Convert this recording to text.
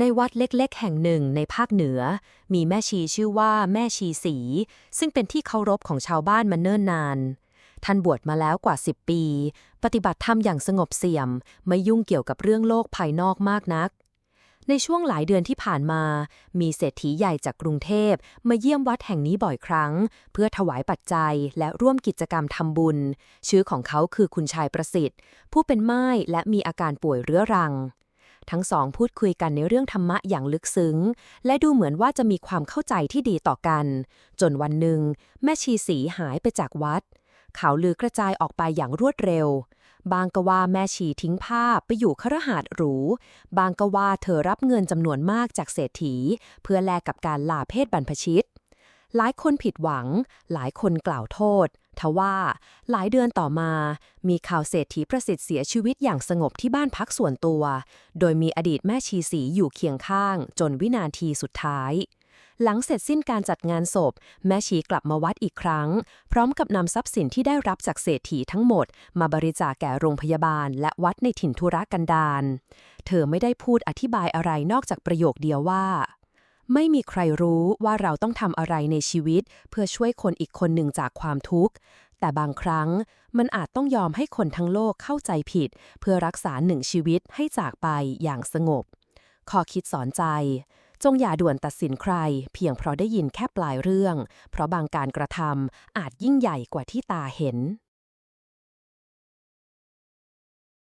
ในวัดเล็กๆ แห่งหนึ่งในภาคเหนือ มีแม่ชีชื่อว่าแม่ชีสี ซึ่งเป็นที่เคารพของชาวบ้านมาเนิ่นนาน ท่านบวชมาแล้วกว่า 10 ปี ปฏิบัติธรรมอย่างสงบเสี่ยม ไม่ยุ่งเกี่ยวกับเรื่องโลกภายนอกมากนัก ในช่วงหลายเดือนที่ผ่านมา มีเศรษฐีใหญ่จากกรุงเทพมาเยี่ยมวัดแห่งนี้บ่อยครั้ง เพื่อถวายปัจจัยและร่วมกิจกรรมทำบุญ ชื่อของเขาคือคุณชายประสิทธิ์ ผู้เป็นไม้และมีอาการป่วยเรื้อรัง ทั้งสองพูดคุยกันในเรื่องธรรมะอย่างลึกซึ้ง และดูเหมือนว่าจะมีความเข้าใจที่ดีต่อกัน จนวันหนึ่ง แม่ชีสีหายไปจากวัด ข่าวลือกระจายออกไปอย่างรวดเร็ว บางก็ว่าแม่ชีทิ้งภาพไปอยู่คฤหาสน์หรู บางก็ว่าเธอรับเงินจำนวนมากจากเศรษฐี เพื่อแลกกับการลาเพศบรรพชิต หลายคนผิดหวัง หลายคนกล่าวโทษ ทว่าหลายเดือนต่อมา มีข่าวเศรษฐีประสิทธิ์เสียชีวิตอย่างสงบที่บ้านพักส่วนตัว โดยมีอดีตแม่ชีสีอยู่เคียงข้าง จนวินาทีสุดท้าย หลังเสร็จสิ้นการจัดงานศพ แม่ชีกลับมาวัดอีกครั้ง พร้อมกับนำทรัพย์สินที่ได้รับจากเศรษฐีทั้งหมด มาบริจาคแก่โรงพยาบาล และวัดในถิ่นธุรกันดารเธอไม่ได้พูดอธิบายอะไรนอกจากประโยคเดียวว่า ไม่มีใครรู้ว่าเราต้องทำอะไรในชีวิต เพื่อช่วยคนอีกคนหนึ่งจากความทุกข์ แต่บางครั้งมันอาจต้องยอมให้คนทั้งโลกเข้าใจผิด เพื่อรักษาหนึ่งชีวิตให้จากไปอย่างสงบ ข้อคิดสอนใจ จงอย่าด่วนตัดสินใคร เพียงเพราะได้ยินแค่ปลายเรื่อง เพราะบางการกระทำอาจยิ่งใหญ่กว่าที่ตาเห็น